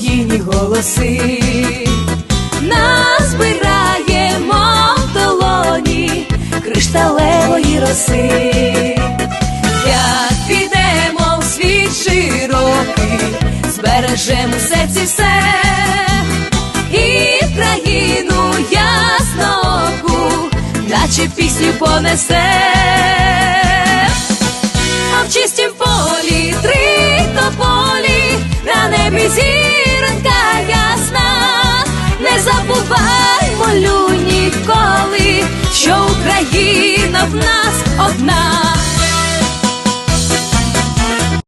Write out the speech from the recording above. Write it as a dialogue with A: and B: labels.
A: солов'їні голоси, назбираємо в долоні кришталевої роси, як підемо в світ широкий, збережемо в серці все, і країну ясноку, наче пісню понесе. А в чистім полі три тополі, на небі зі.